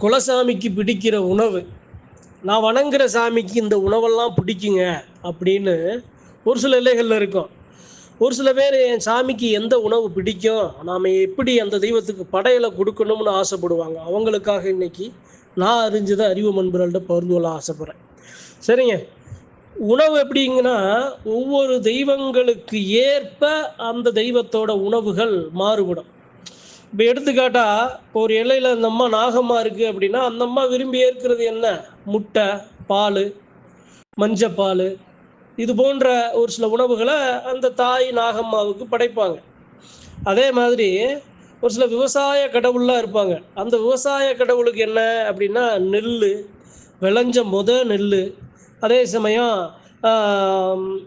குலசாமிக்கு பிடிக்கிற உணவு. நான் வணங்குற சாமிக்கு இந்த உணவெல்லாம் பிடிக்குங்க அப்படின்னு ஒரு சில இலைகளில் இருக்கும். ஒரு சில பேர் என் சாமிக்கு எந்த உணவு பிடிக்கும்? நாம் எப்படி அந்த தெய்வத்துக்கு படையலை கொடுக்கணும்னு ஆசைப்படுவாங்க? அவங்களுக்காக இன்னைக்கு நான் அறிஞ்சதை அறிவு மண்புகள்கிட்ட பகிர்ந்து கொள்ள ஆசைப்பட்றேன். சரிங்க. உணவு எப்படிங்கன்னா ஒவ்வொரு தெய்வங்களுக்கு ஏற்ப அந்த தெய்வத்தோட உணவுகள் மாறுபடும். இப்போ எடுத்துக்காட்டா இப்போ ஒரு இலையில அந்த அம்மா நாகம்மா இருக்கு அப்படின்னா அந்த அம்மா விரும்பி ஏற்கிறது என்ன? முட்டை பால் மஞ்சப்பால். இது போன்ற ஒரு சில உணவுகளை அந்த தாய் நாகம்மாவுக்கு படைப்பாங்க. அதே மாதிரி ஒரு சில விவசாய கடவுள்லாம் இருப்பாங்க. அந்த விவசாய கடவுளுக்கு என்ன அப்படின்னா நெல் விளைஞ்ச முத நெல் அதே சமயம்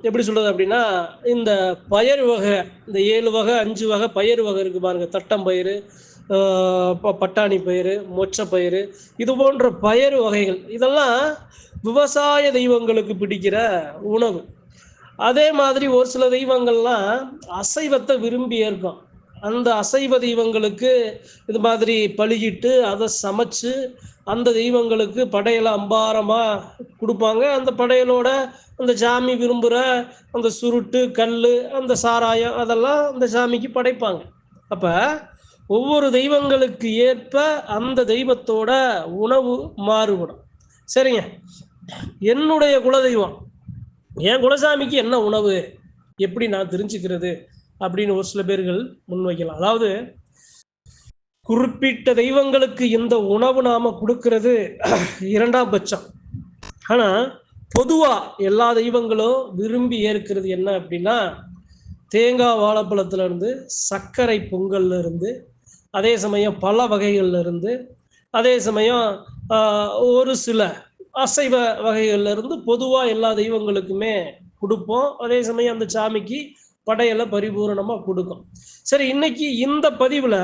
எப்படி சொல்கிறது அப்படின்னா இந்த பயிர் வகை இந்த ஏழு வகை அஞ்சு வகை பயறு வகை இருக்குது பாருங்கள் தட்டம்பயிறு ஆஹ் ப- பட்டாணி பயிறு மொச்சப்பயிறு இது போன்ற பயறு வகைகள். இதெல்லாம் விவசாய தெய்வங்களுக்கு பிடிக்கிற உணவு. அதே மாதிரி ஒரு சில தெய்வங்கள்லாம் அசைவத்தை விரும்பி ஏற்கும். அந்த அசைவ தெய்வங்களுக்கு இது மாதிரி பழுகிட்டு அதை சமைச்சு அந்த தெய்வங்களுக்கு படையலை அம்பாரமாக கொடுப்பாங்க. அந்த படையலோட அந்த சாமி விரும்புகிற அந்த சுருட்டு கல் அந்த சாராயம் அதெல்லாம் அந்த சாமிக்கு படைப்பாங்க. அப்போ ஒவ்வொரு தெய்வங்களுக்கு ஏற்ப அந்த தெய்வத்தோட உணவு மாறுபடும். சரிங்க. என்னுடைய குலதெய்வம். என் குலசாமிக்கு என்ன உணவு? எப்படி நான் தெரிஞ்சுக்கிறது? அப்படின்னு ஒரு சில பேர்கள் முன்வைக்கலாம். அதாவது குறிப்பிட்ட தெய்வங்களுக்கு இந்த உணவு நாம கொடுக்கறது இரண்டாம் பட்சம். ஆனா பொதுவா எல்லா தெய்வங்களும் விரும்பி ஏற்கிறது என்ன அப்படின்னா தேங்காய் வாழைப்பழத்துல இருந்து சர்க்கரை பொங்கல்ல இருந்து அதே சமயம் பல வகைகள்ல இருந்து அதே சமயம் ஒரு சில அசைவ வகைகள்ல இருந்து பொதுவா எல்லா தெய்வங்களுக்குமே கொடுப்போம். அதே சமயம் அந்த சாமிக்கு படையலை பரிபூரணமாக கொடுக்கும். சரி இன்னைக்கு இந்த பதிவில்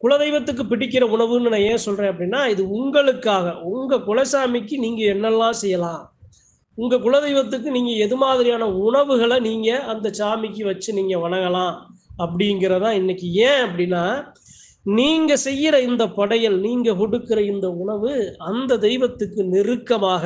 குலதெய்வத்துக்கு பிடிக்கிற உணவுன்னு நான் ஏன் சொல்கிறேன் அப்படின்னா இது உங்களுக்காக. உங்கள் குலசாமிக்கு நீங்கள் என்னெல்லாம் செய்யலாம்? உங்கள் குலதெய்வத்துக்கு நீங்கள் எது மாதிரியான உணவுகளை நீங்கள் அந்த சாமிக்கு வச்சு நீங்கள் வணங்கலாம் அப்படிங்கிறதான் இன்னைக்கு ஏன் அப்படின்னா நீங்கள் செய்கிற இந்த படையல் நீங்கள் கொடுக்குற இந்த உணவு அந்த தெய்வத்துக்கு நெருக்கமாக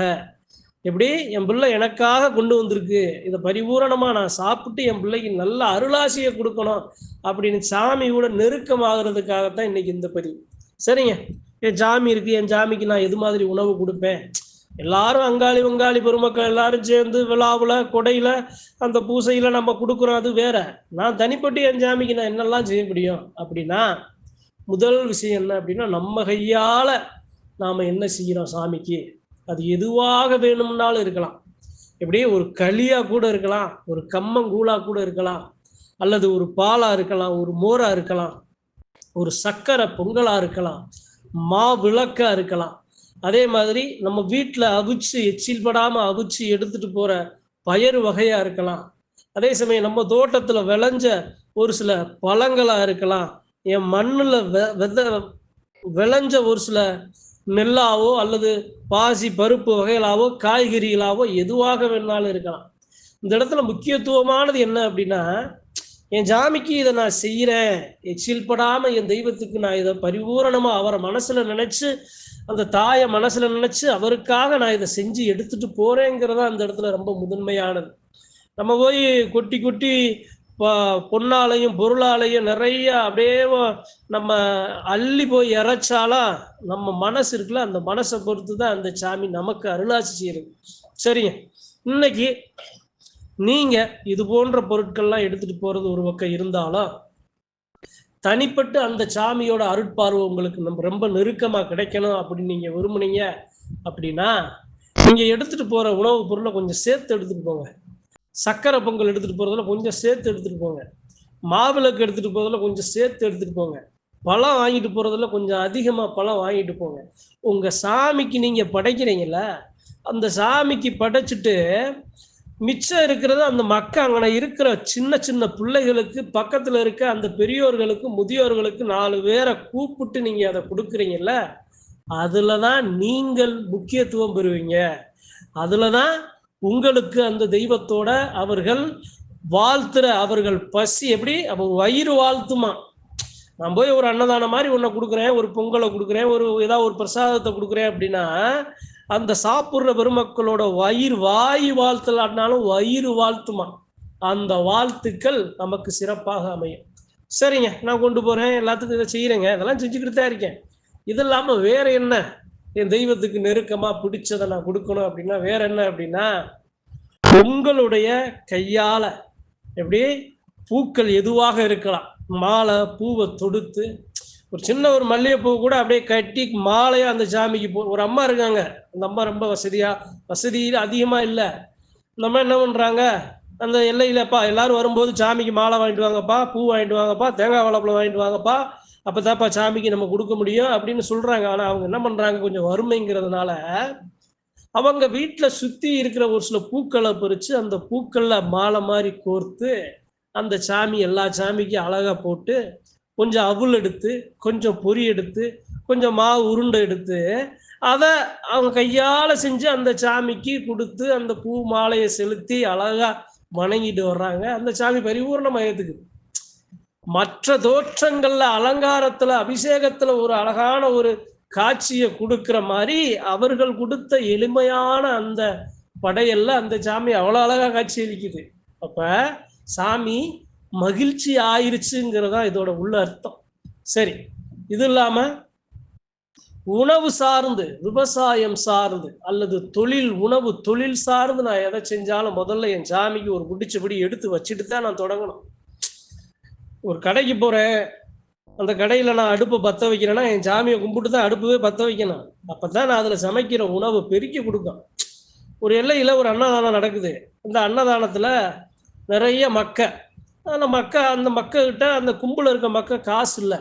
எப்படி? என் பிள்ளை எனக்காக கொண்டு வந்திருக்கு. இதை பரிபூரணமா நான் சாப்பிட்டு என் பிள்ளைக்கு நல்ல அருளாசியை கொடுக்கணும் அப்படின்னு சாமியோட நெருக்கமாகிறதுக்காகத்தான் இன்னைக்கு இந்த பதிவு. சரிங்க. என் ஜாமி இருக்கு. என் ஜாமிக்கு நான் எது மாதிரி உணவு கொடுப்பேன்? எல்லாரும் அங்காளி வங்காளி பெருமக்கள் எல்லாரும் சேர்ந்து விழாவில் கொடையில அந்த பூசையில நம்ம கொடுக்குறோம். அது வேற. நான் தனிப்பட்டு என் ஜாமிக்கு நான் என்னெல்லாம் செய்ய முடியும் அப்படின்னா முதல் விஷயம் என்ன அப்படின்னா நம்ம கையால நாம என்ன செய்யறோம் சாமிக்கு? அது எதுவாக வேணும்னாலும் இருக்கலாம். எப்படியே ஒரு களியா கூட இருக்கலாம் ஒரு கம்மங்கூழா கூட இருக்கலாம் அல்லது ஒரு பாலா இருக்கலாம் ஒரு மோரா இருக்கலாம் ஒரு சக்கரை பொங்கலா இருக்கலாம் மா விளக்கா இருக்கலாம். அதே மாதிரி நம்ம வீட்டில் அவிச்சு எச்சில் படாமல் அவிச்சு எடுத்துட்டு போற பயறு வகையா இருக்கலாம். அதே சமயம் நம்ம தோட்டத்துல விளைஞ்ச ஒரு சில பழங்களா இருக்கலாம். என் மண்ணில் வெ வித விளைஞ்ச ஒரு சில நெல்லாவோ அல்லது பாசி பருப்பு வகைகளாவோ காய்கறிகளாவோ எதுவாக வேணாலும் இருக்கலாம். இந்த இடத்துல முக்கியத்துவமானது என்ன அப்படின்னா என் ஜாமிக்கு இதை நான் செய்கிறேன் எச்சில்படாமல் என் தெய்வத்துக்கு நான் இதை பரிபூரணமாக அவரை மனசில் நினச்சி அந்த தாயை மனசில் நினச்சி அவருக்காக நான் இதை செஞ்சு எடுத்துகிட்டு போறேங்கிறதா அந்த இடத்துல ரொம்ப முதன்மையானது. நம்ம போய் கொட்டி கொட்டி பொன்னாலையும் பொருளாலையும் நிறைய அப்படியே நம்ம அள்ளி போய் இறைச்சாலாம் நம்ம மனசு இருக்குல்ல அந்த மனசை பொறுத்து தான் அந்த சாமி நமக்கு அருளாட்சி செய்யுது சரிங்க. இன்னைக்கு நீங்க இது போன்ற பொருட்கள்லாம் எடுத்துட்டு போறது ஒரு பக்கம் இருந்தாலும் தனிப்பட்டு அந்த சாமியோட அருட்பார்வை உங்களுக்கு நம்ம ரொம்ப நெருக்கமா கிடைக்கணும் அப்படின்னு நீங்க விரும்புனீங்க அப்படின்னா நீங்க எடுத்துட்டு போற உணவுப் பொருளை கொஞ்சம் சேர்த்து எடுத்துட்டு போங்க. சக்கரை பொங்கல் எடுத்துகிட்டு போகிறதுல கொஞ்சம் சேர்த்து எடுத்துகிட்டு போங்க. மாவிளக்கு எடுத்துகிட்டு போகிறதுல கொஞ்சம் சேர்த்து எடுத்துகிட்டு போங்க. பழம் வாங்கிட்டு போகிறதுல கொஞ்சம் அதிகமாக பழம் வாங்கிட்டு போங்க. உங்கள் சாமிக்கு நீங்கள் படைக்கிறீங்கள அந்த சாமிக்கு படைச்சிட்டு மிச்சம் இருக்கிறது அந்த மக்கள் அங்கே இருக்கிற சின்ன சின்ன பிள்ளைகளுக்கு பக்கத்தில் இருக்க அந்த பெரியோர்களுக்கு முதியோர்களுக்கு நாலு பேரை கூப்பிட்டு நீங்கள் அதை கொடுக்குறீங்கல்ல அதில் தான் நீங்கள் முக்கியத்துவம் பெறுவீங்க. அதில் தான் உங்களுக்கு அந்த தெய்வத்தோட அவர்கள் வாழ்த்துற அவர்கள் பசி எப்படி? அவங்க வயிறு வாழ்த்துமா? நான் போய் ஒரு அன்னதானம் மாதிரி ஒன்றை கொடுக்குறேன் ஒரு பொங்கலை கொடுக்குறேன் ஒரு ஏதாவது ஒரு பிரசாதத்தை கொடுக்குறேன் அப்படின்னா அந்த சாப்பிட்ற பெருமக்களோட வயிறு வாய் வாழ்த்தலாட்டினாலும் வயிறு வாழ்த்துமா? அந்த வாழ்த்துக்கள் நமக்கு சிறப்பாக அமையும். சரிங்க நான் கொண்டு போகிறேன் எல்லாத்துக்கும் இதை செய்கிறேங்க இதெல்லாம் செஞ்சுக்கிட்டு தான் இருக்கேன். இது இல்லாமல் வேற என்ன? என் தெய்வத்துக்கு நெருக்கமா பிடிச்சதை நான் கொடுக்கணும் அப்படின்னா வேற என்ன அப்படின்னா உங்களுடைய கையால எப்படி பூக்கள் எதுவாக இருக்கலாம். மாலை பூவை தொடுத்து ஒரு சின்ன ஒரு மல்லிகைப்பூ கூட அப்படியே கட்டி மாலையா அந்த சாமிக்கு போ ஒரு அம்மா இருக்காங்க. அந்த அம்மா ரொம்ப வசதியா வசதி அதிகமா இல்லை. இந்த அம்மா என்ன பண்றாங்க? அந்த எல்லையிலப்பா எல்லாரும் வரும்போது சாமிக்கு மாலை வாங்கிட்டு வாங்கப்பா பூ வாங்கிட்டு வாங்கப்பா தேங்காய் வாழைப்பழம் வாங்கிட்டு வாங்கப்பா அப்பதான்ப்பா சாமிக்கு நம்ம கொடுக்க முடியும் அப்படின்னு சொல்றாங்க. ஆனா அவங்க என்ன பண்றாங்க? கொஞ்சம் வறுமைங்கிறதுனால அவங்க வீட்டில் சுத்தி இருக்கிற ஒரு சில பூக்களை பறிச்சு அந்த பூக்களில் மாலை மாதிரி கோர்த்து அந்த சாமி எல்லா சாமிக்கும் அழகா போட்டு கொஞ்சம் அவுள் எடுத்து கொஞ்சம் பொறி எடுத்து கொஞ்சம் மாவு உருண்டை எடுத்து அதை அவங்க கையால் செஞ்சு அந்த சாமிக்கு கொடுத்து அந்த பூ மாலையை செலுத்தி அழகாக வணங்கிட்டு வர்றாங்க. அந்த சாமி பரிபூர்ணமாக ஏற்றுக்குது மற்ற தோற்றங்கள்ல அலங்காரத்துல அபிஷேகத்துல ஒரு அழகான ஒரு காட்சியை கொடுக்கிற மாதிரி அவர்கள் கொடுத்த எளிமையான அந்த படையல்ல அந்த சாமி அவ்வளவு அழகா காட்சி அளிக்குது. அப்ப சாமி மகிழ்ச்சி ஆயிருச்சுங்கிறதா இதோட உள்ள அர்த்தம். சரி இது இல்லாம உணவு சார்ந்து விவசாயம் சார்ந்து அல்லது தொழில் உணவு தொழில் சார்ந்து நான் எதை செஞ்சாலும் முதல்ல என் சாமிக்கு ஒரு குடிச்சபடி எடுத்து வச்சுட்டு தான் நான் தொடங்கணும். ஒரு கடைக்கு போறேன் அந்த கடையில நான் அடுப்பை பத்த வைக்கிறேன்னா என் சாமியை கும்பிட்டு தான் அடுப்பவே பத்த வைக்கணும். அப்பதான் நான் அதுல சமைக்கிற உணவு பெருக்கி கொடுக்கும். ஒரு எல்லையில ஒரு அன்னதானம் நடக்குது. அந்த அன்னதானத்துல நிறைய மக்க. அந்த மக்க அந்த மக்கள்கிட்ட அந்த கும்பல இருக்க மக்க காசு இல்லை.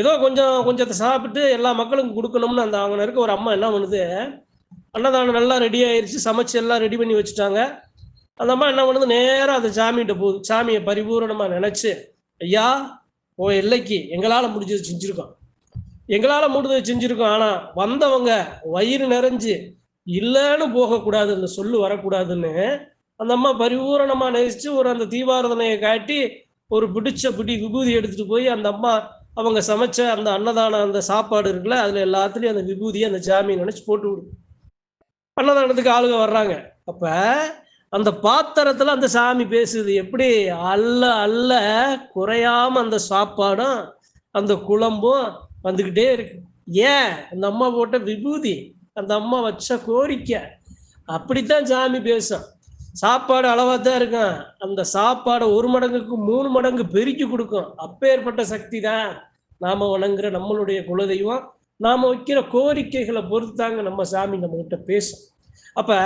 ஏதோ கொஞ்சம் கொஞ்சத்தை சாப்பிட்டு எல்லா மக்களுக்கும் கொடுக்கணும்னு அந்த அவங்க இருக்க ஒரு அம்மா என்ன பண்ணுது? அன்னதானம் நல்லா ரெடி ஆயிடுச்சு சமைச்சு எல்லாம் ரெடி பண்ணி வச்சுட்டாங்க. அந்த அம்மா என்ன பண்ணுது? நேராக அந்த சாமிகிட்ட போகுது. சாமியை பரிபூரணமாக நினச்சி ஐயா ஓ எல்லைக்கு எங்களால் முடிஞ்சது செஞ்சுருக்கோம். எங்களால் முடிஞ்சது செஞ்சுருக்கோம் ஆனால் வந்தவங்க வயிறு நிறைஞ்சு இல்லைன்னு போகக்கூடாது அந்த சொல்லு வரக்கூடாதுன்னு அந்த அம்மா பரிபூரணமாக நேசித்து ஒரு அந்த தீபாரதனையை காட்டி ஒரு பிடிச்ச பிடி விபூதி எடுத்துகிட்டு போய் அந்த அம்மா அவங்க சமைச்ச அந்த அன்னதானம் அந்த சாப்பாடு இருக்குல்ல அதில் எல்லாத்துலேயும் அந்த விபூதியை அந்த ஜாமீன் நினச்சி போட்டு விடும் அன்னதானத்துக்கு ஆளுங்க வர்றாங்க. அப்போ அந்த பாத்திரத்துல அந்த சாமி பேசுது. எப்படி? அல்ல அல்ல குறையாம அந்த சாப்பாடும் அந்த குழம்பும் வந்துக்கிட்டே இருக்கு. ஏன்? அந்த அம்மா போட்ட விபூதி அந்த அம்மா வச்ச கோரிக்கை. அப்படித்தான் சாமி பேசும். சாப்பாடு அளவாக தான் இருக்கும். அந்த சாப்பாடை ஒரு மடங்குக்கு மூணு மடங்கு பெருக்கி கொடுக்கும். அப்பேற்பட்ட சக்தி தான் நாம் வணங்குற நம்மளுடைய குலதெய்வம். நாம் வைக்கிற கோரிக்கைகளை பொறுத்தாங்க நம்ம சாமி நம்மகிட்ட பேசும். அப்போ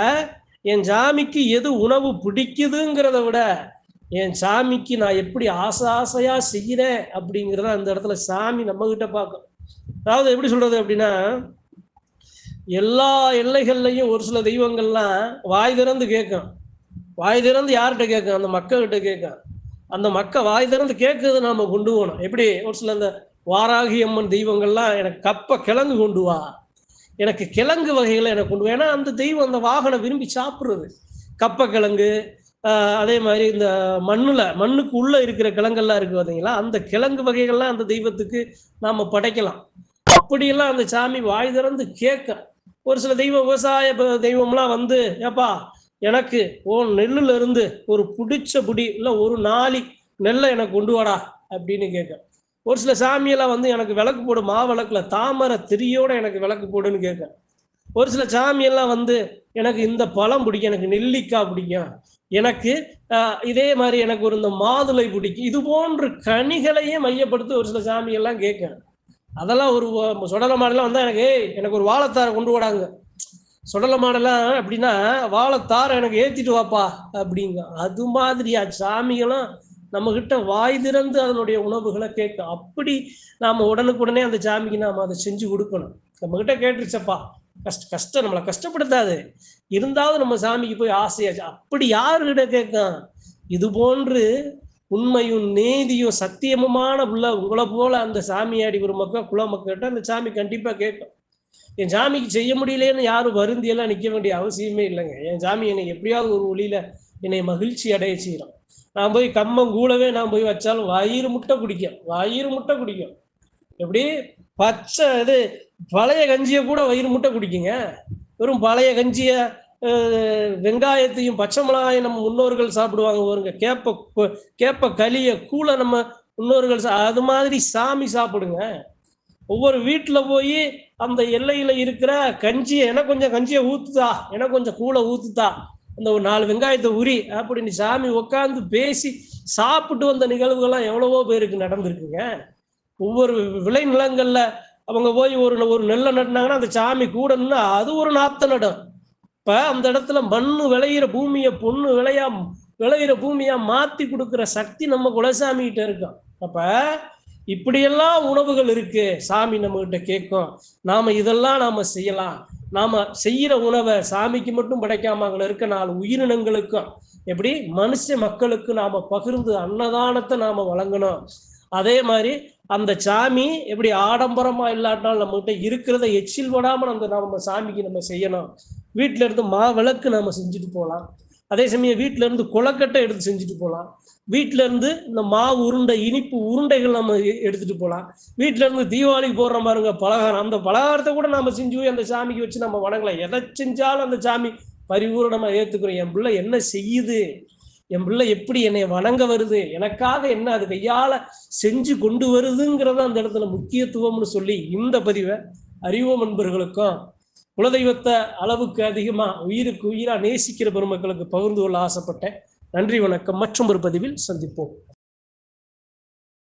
என் சாமிக்கு எது உணவு பிடிக்குதுங்கிறத விட என் சாமிக்கு நான் எப்படி ஆசை ஆசையா செய்கிறேன் அப்படிங்கிறத அந்த இடத்துல சாமி நம்ம கிட்ட பார்க்கும். அதாவது எப்படி சொல்றது அப்படின்னா எல்லா எல்லைகள்லையும் ஒரு சில தெய்வங்கள்லாம் வாய் திறந்து கேட்கும். வாய் திறந்து யார்கிட்ட கேட்கும்? அந்த மக்கள்கிட்ட கேட்கும். அந்த மக்கள் வாய் திறந்து கேட்கறது நாம கொண்டு போகணும். எப்படி? ஒரு சில அந்த வாராகி அம்மன் தெய்வங்கள்லாம் எனக்கு கப்பை கிழங்கு கொண்டு வா. எனக்கு கிழங்கு வகைகளை எனக்கு கொண்டு ஏன்னா அந்த தெய்வம் அந்த வாகனம் விரும்பி சாப்பிட்றது. கப்பக்கிழங்கு அதே மாதிரி இந்த மண்ணில் மண்ணுக்கு உள்ளே இருக்கிற கிழங்கெல்லாம் இருக்குது பார்த்தீங்களா அந்த கிழங்கு வகைகள்லாம் அந்த தெய்வத்துக்கு நாம் படைக்கலாம். அப்படியெல்லாம் அந்த சாமி வாய் திறந்து கேட்க. ஒரு சில தெய்வ விவசாய தெய்வம்லாம் வந்து ஏப்பா எனக்கு ஓ நெல்லுல இருந்து ஒரு பிடிச்ச புடி இல்லை ஒரு நாளி நெல்லை எனக்கு கொண்டு வாடா அப்படின்னு கேட்க. ஒரு சில சாமியெல்லாம் வந்து எனக்கு விளக்கு போடு மா விளக்கில் தாமரை திரியோட எனக்கு விளக்கு போடுன்னு கேட்குறேன் ஒரு சில சாமியெல்லாம் வந்து எனக்கு இந்த பழம் பிடிக்கும் எனக்கு நெல்லிக்காய் பிடிக்கும். எனக்கு இதே மாதிரி எனக்கு ஒரு இந்த மாதுளை பிடிக்கும். இது போன்ற கனிகளையே மையப்படுத்தி ஒரு சில சாமியெல்லாம் கேட்க அதெல்லாம் ஒரு சுடல மாடெல்லாம் வந்தால் எனக்கு ஏய் எனக்கு ஒரு வாழைத்தாரை கொண்டு போடாங்க சுடல மாடெல்லாம் அப்படின்னா வாழைத்தாரை எனக்கு ஏற்றிட்டு வாப்பா அப்படிங்க. அது மாதிரியா சாமிகளும் நம்ம கிட்ட வாய் திறந்து அதனுடைய உணவுகளை கேட்க அப்படி நாம உடனுக்குடனே அந்த சாமிக்கு நாம் அதை செஞ்சு கொடுக்கணும். நம்ம கிட்ட கேட்டுருச்சப்பா. கஷ்ட கஷ்டம் நம்மளை கஷ்டப்படுத்தாது. இருந்தாலும் நம்ம சாமிக்கு போய் ஆசையாச்சு அப்படி யாருக்கிட்ட கேட்கும் இது போன்று உண்மையும் நீதியும் சத்தியமுமான உள்ள உங்களை போல அந்த சாமியாடி ஒரு மக்கள் குல மக்கள்கிட்ட அந்த சாமி கண்டிப்பாக கேட்கும். என் சாமிக்கு செய்ய முடியலையேன்னு யாரும் வருந்தியெல்லாம் நிற்க வேண்டிய அவசியமே இல்லைங்க. என் சாமி என்னை எப்படியாவது ஒரு ஒளியில என்னை மகிழ்ச்சி அடைய செய்யும் நான் போய் கம்மம் கூடவே நான் போய் வச்சாலும் வயிறு முட்டை குடிக்கும். வயிறு முட்டை குடிக்கும். எப்படி? பச்சை இது பழைய கஞ்சியை கூட வயிறு முட்டை குடிக்குங்க. வெறும் பழைய கஞ்சியை வெங்காயத்தையும் பச்சை மிளகாயும் நம்ம முன்னோர்கள் சாப்பிடுவாங்க பாருங்க. கேப்ப கேப்ப களிய கூழ நம்ம முன்னோர்கள் சா- அது மாதிரி சாமி சாப்பிடுங்க. ஒவ்வொரு வீட்டில் போய் அந்த எல்லையில் இருக்கிற கஞ்சியை எனக்கு கொஞ்சம் கஞ்சியை ஊத்துதா எனக்கு கொஞ்சம் கூழை ஊத்துதா அந்த ஒரு நாலு வெங்காயத்தை உரி அப்படின்னு சாமி உட்காந்து பேசி சாப்பிட்டு வந்த நிகழ்வுகள்லாம் எவ்வளவோ பேருக்கு நடந்திருக்குங்க. ஒவ்வொரு விளை நிலங்கள்ல அவங்க போய் ஒரு ஒரு நெல்லை நட்டினாங்கன்னா அந்த சாமி கூட அது ஒரு நாத்த நடம். இப்ப அந்த இடத்துல மண்ணு விளையிற பூமியை பொண்ணு விளையா விளையிற பூமியா மாத்தி கொடுக்குற சக்தி நம்ம குலசாமி கிட்ட அப்போ அப்ப இப்படியெல்லாம் உணவுகள் இருக்கு. சாமி நம்மகிட்ட கேட்கும். நாம இதெல்லாம் நாம செய்யலாம். நாம செய்யற உணவை சாமிக்கு மட்டும் படைக்காம அங்கே இருக்க நாலு உயிரினங்களுக்கும் எப்படி மனுஷ மக்களுக்கு நாம பகிர்ந்து அன்னதானத்தை நாம வழங்கணும். அதே மாதிரி அந்த சாமி எப்படி ஆடம்பரமா இல்லாட்டாலும் நம்மகிட்ட இருக்கிறத எச்சில் விடாம அந்த நம்ம சாமிக்கு நம்ம செய்யணும். வீட்டில இருந்து மா விளக்கு நாம செஞ்சுட்டு போகலாம். அதே சமயம் வீட்டில இருந்து கொலக்கட்டை எடுத்து செஞ்சுட்டு போகலாம் வீட்டில இருந்து இந்த மாவு உருண்டை இனிப்பு உருண்டைகள் நம்ம எ- எடுத்துட்டு போகலாம் வீட்டில இருந்து தீபாவளிக்கு போடுற மாதிரிங்க பலகாரம். அந்த பலகாரத்தை கூட நம்ம செஞ்சு போய் அந்த சாமிக்கு வச்சு நம்ம வணங்கலாம். எதை செஞ்சாலும் அந்த சாமி பரிபூரணமா ஏத்துக்கிறோம். என் பிள்ளை என்ன செய்யுது? என் பிள்ளை எப்படி என்னை வணங்க வருது? எனக்காக என்ன அது கையால செஞ்சு கொண்டு வருதுங்கிறத அந்த இடத்துல முக்கியத்துவம்னு சொல்லி இந்த பதிவை அறிவோம் நண்பர்களுக்கும் குலதெய்வத்தை அளவுக்கு அதிகமாக உயிருக்கு உயிராக நேசிக்கிற பெருமக்களுக்கு பகிர்ந்து கொள்ள ஆசைப்பட்டேன். நன்றி வணக்கம். மற்றும் ஒரு பதிவில் சந்திப்போம்.